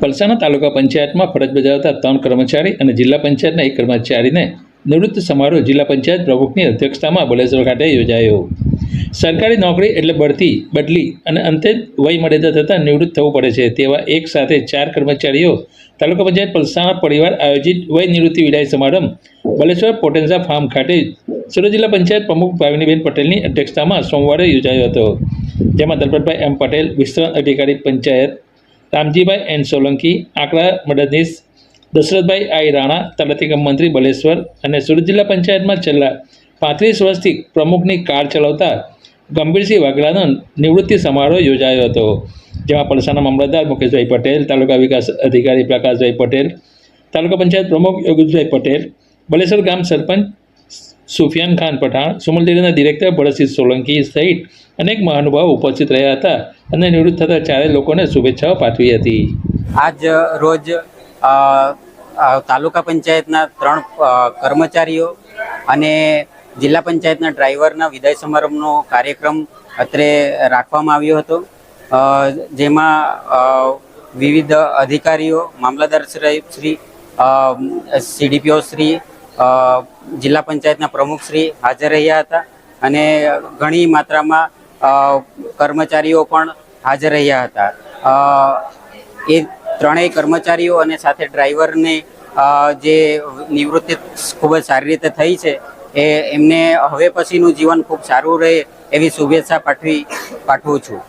પલસાણા તાલુકા પંચાયતમાં ફરજ બજાવતા ત્રણ કર્મચારી અને જિલ્લા પંચાયતના એક કર્મચારીને નિવૃત્ત સમારોહ જિલ્લા પંચાયત પ્રમુખની અધ્યક્ષતામાં બલેશ્વર ખાતે યોજાયો. સરકારી નોકરી એટલે બઢતી, બદલી અને અંતે વય મર્યાદા થતાં નિવૃત્ત થવું પડે છે. તેવા એક સાથે ચાર કર્મચારીઓ તાલુકા પંચાયત પલસાણા પરિવાર આયોજિત વય નિવૃત્તિ વિદાય સમારંભ બલેશ્વર પોટેન્ઝા ફાર્મ ખાતે સુરત જિલ્લા પંચાયત પ્રમુખ ભાવિનીબેન પટેલની અધ્યક્ષતામાં સોમવારે યોજાયો હતો. જેમાં દલપતભાઈ એમ પટેલ વિસ્તરણ અધિકારી પંચાયત રામજીભાઈ એન સોલંકી આંકડા મદદનીશ દશરથભાઈ આઈ રાણા તલાટી મંત્રી બલેશ્વર અને સુરત જિલ્લા પંચાયતમાં છેલ્લા પાંત્રીસ વર્ષથી પ્રમુખની કાર ચલાવતા ગંભીરસિંહ વાઘેલાનો નિવૃત્તિ સમારોહ યોજાયો હતો, જેમાં પલસાના મામલતદાર મુકેશભાઈ પટેલ, તાલુકા વિકાસ અધિકારી પ્રકાશભાઈ પટેલ, તાલુકા પંચાયત પ્રમુખ યોગેશભાઈ પટેલ, બલેશ્વર ગામ સરપંચ સુફિયાન ખાન પઠાણ, સુમલ ડેરીના ડિરેક્ટર ભરતસિંહ સોલંકી સહિત અનેક મહાનુભાવો ઉપસ્થિત રહ્યા હતા અને નિવૃત્ત થતા ચારેય લોકોને શુભેચ્છાઓ પાઠવી હતી. આજ રોજ તાલુકા પંચાયતના ત્રણ કર્મચારીઓ અને જિલ્લા પંચાયતના ડ્રાઈવરના વિદાય સમારંભનો કાર્યક્રમ અત્રે રાખવામાં આવ્યો હતો. જેમાં વિવિધ અધિકારીઓ, મામલતદાર શ્રી સીડીપીઓ શ્રી જિલ્લા પંચાયતના પ્રમુખ શ્રી હાજર રહ્યા હતા અને ઘણી માત્રામાં કર્મચારીઓ પણ હાજર રહ્યા હતા. એ ત્રણેય કર્મચારીઓ અને સાથે ડ્રાઈવરને જે નિવૃત્તિ ખૂબ જ સારી રીતે થઈ છે, એ એમને હવે પછીનું જીવન ખૂબ સારું રહે એવી શુભેચ્છા પાઠવી, પાઠવું છું.